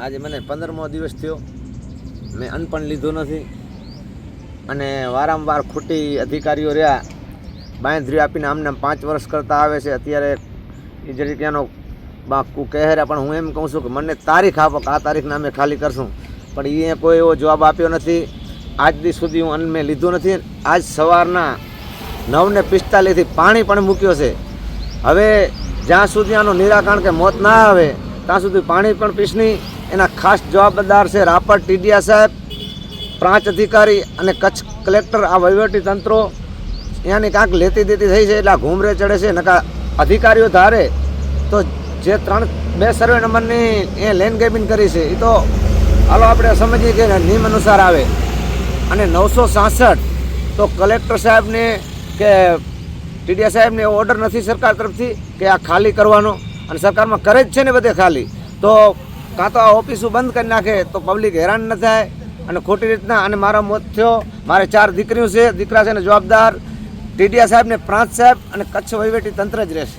આજે મને પંદરમો દિવસ થયો. મેં અન્ન પણ લીધું નથી. અને વારંવાર ખોટી અધિકારીઓ રહ્યા. બાંધરી આપીને આમને પાંચ વર્ષ કરતાં આવે છે. અત્યારે એ જે ત્યાંનો બાકુ કહેરા પણ હું એમ કહું છું કે મને તારીખ આપો કે આ તારીખને અમે ખાલી કરશું. પણ એ કોઈ એવો જવાબ આપ્યો નથી. આજ દી સુધી હું અન્ન મેં લીધું નથી. આજ સવારના નવને પિસ્તાલીસથી પાણી પણ મૂક્યો છે. હવે જ્યાં સુધી આનું નિરાકરણ કે મોત ના આવે ત્યાં સુધી પાણી પણ પીશ નહીં એના ખાસ જવાબદાર છે રાપર ટીડીયા સાહેબ પ્રાંત અધિકારી અને કચ્છ કલેક્ટર. આ વહીવટી તંત્રો ત્યાંની કાંક લેતી દેતી થઈ છે એટલે આ ઘૂમરે ચડે છે. નકા અધિકારીઓ ધારે તો જે ત્રણ, બે સર્વે નંબરની એ લેન ગેબિન કરી છે એ તો હાલો આપણે સમજીએ કે નિયમ અનુસાર આવે. અને નવસો સાસઠ તો કલેક્ટર સાહેબને કે ટીડીયા સાહેબને ઓર્ડર નથી સરકાર તરફથી કે આ ખાલી કરવાનો. અને સરકારમાં કરે જ છે ને બધે ખાલી. તો કાં તો આ ઓફિસો બંધ કરી નાખે તો પબ્લિક હેરાન ન થાય અને ખોટી રીતના, અને મારો મોત થયો, મારે ચાર દીકરીઓ છે, દીકરા છે ને જવાબદાર. ટીડીયા સાહેબ ને પ્રાંત સાહેબ અને કચ્છ વહીવટી તંત્ર જ રહેશે.